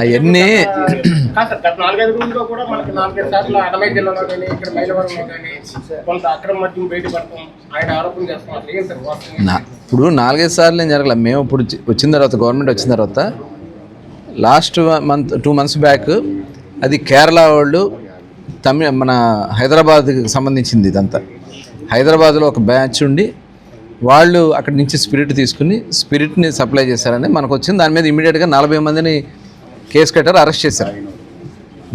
అవన్నీ కాదు సార్, గత నాలుగైదు రోజుల్లో కూడా మనకి నాలుగైదు సార్లు అన్నమయ్య జిల్లాలో కానీ ఇక్కడ మైలవరంలో కానీ కొంత అక్రమ మద్యం బయటపడతాం ఆయన ఆరోపణ చేస్తాం అసలు ఏం సార్ వాస్తవం? నా ఇప్పుడు నాలుగైదు సార్లు ఏం జరగలే. మేము ఇప్పుడు వచ్చి- వచ్చిన తర్వాత గవర్నమెంట్ వచ్చిన తర్వాత last month two months back అది కేరళ వాళ్ళు తమిళ మన హైదరాబాద్కి సంబంధించింది ఇదంతా. హైదరాబాద్లో ఒక బ్యాచ్ ఉండి వాళ్ళు అక్కడి నుంచి స్పిరిట్ తీసుకుని స్పిరిట్ని సప్లై చేశారని మనకు వచ్చింది దాని మీద ఇమీడియట్గా నలభై మందిని కేసు కట్టారు అరెస్ట్ చేశారు.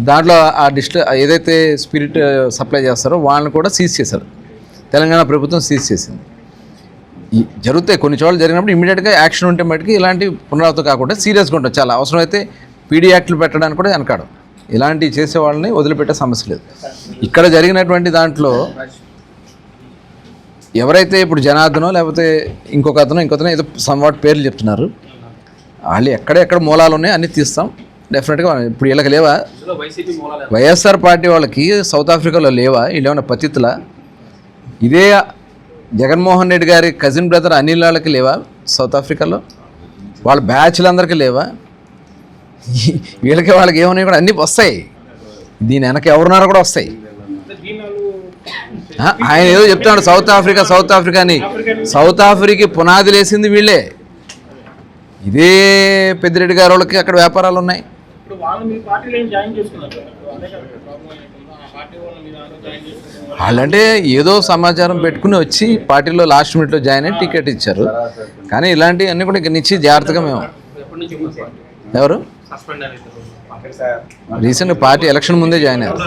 దాంట్లో ఆ డిస్ట్ ఏదైతే స్పిరిట్ సప్లై uh, చేస్తారో వాళ్ళని కూడా సీజ్ చేశారు. తెలంగాణ ప్రభుత్వం సీజ్ చేసింది. జరుగుతాయి కొన్ని చోట్ల జరిగినప్పుడు ఇమీడియట్గా యాక్షన్ ఉంటే మటుకు ఇలాంటి పునరావృతం కాకుండా సీరియస్గా ఉంటుంది చాలా అవసరమైతే పీడీ యాక్ట్లు పెట్టడానికి కూడా వెనకాడు. ఇలాంటివి చేసే వాళ్ళని వదిలిపెట్టే సమస్య లేదు. ఇక్కడ జరిగినటువంటి దాంట్లో ఎవరైతే ఇప్పుడు జనార్దనో లేకపోతే ఇంకొక అతను ఇంకొకతను ఏదో సమ్వాట్ పేర్లు చెప్తున్నారు. వాళ్ళు ఎక్కడెక్కడ మూలాలు ఉన్నాయో అన్నీ తీస్తాం. డెఫినెట్గా ఇప్పుడు వీళ్ళకి లేవా? వైఎస్ఆర్ పార్టీ వాళ్ళకి సౌత్ ఆఫ్రికాలో లేవా? వీళ్ళు ఏమైనా ఇదే జగన్మోహన్ రెడ్డి గారి కజిన్ బ్రదర్ అనిల్ వాళ్ళకి లేవా సౌత్ ఆఫ్రికాలో? వాళ్ళ బ్యాచ్లందరికీ లేవా? వీళ్ళకి వాళ్ళకి ఏమన్నాయి కూడా అన్నీ వస్తాయి. దీని వెనక ఎవరున్నారో కూడా వస్తాయి. ఆయన ఏదో చెప్తున్నాడు సౌత్ ఆఫ్రికా సౌత్ ఆఫ్రికా అని. సౌత్ ఆఫ్రికా పునాది లేసింది వీళ్ళే. ఇదే పెద్దిరెడ్డి గారి వాళ్ళకి అక్కడ వ్యాపారాలు ఉన్నాయి. వాళ్ళంటే ఏదో సమాచారం పెట్టుకుని వచ్చి పార్టీలో లాస్ట్ మినిట్లో జాయిన్ అయ్యి టికెట్ ఇచ్చారు. కానీ ఇలాంటివన్నీ కూడా ఇక నుంచి జాగ్రత్తగా మేము ఎవరు? రీసెంట్ పార్టీ ఎలక్షన్ ముందే జాయిన్ అయ్యారు.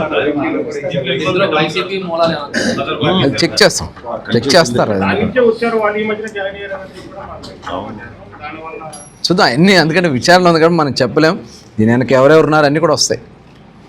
చెక్ చేస్తాం. చెక్ చేస్తారు చూద్దాం అన్నీ అందుకంటే విచారణ ఉంది కాబట్టి మనం చెప్పలేం. దీని వెనక ఎవరెవరు ఉన్నారు అన్నీ కూడా వస్తాయి.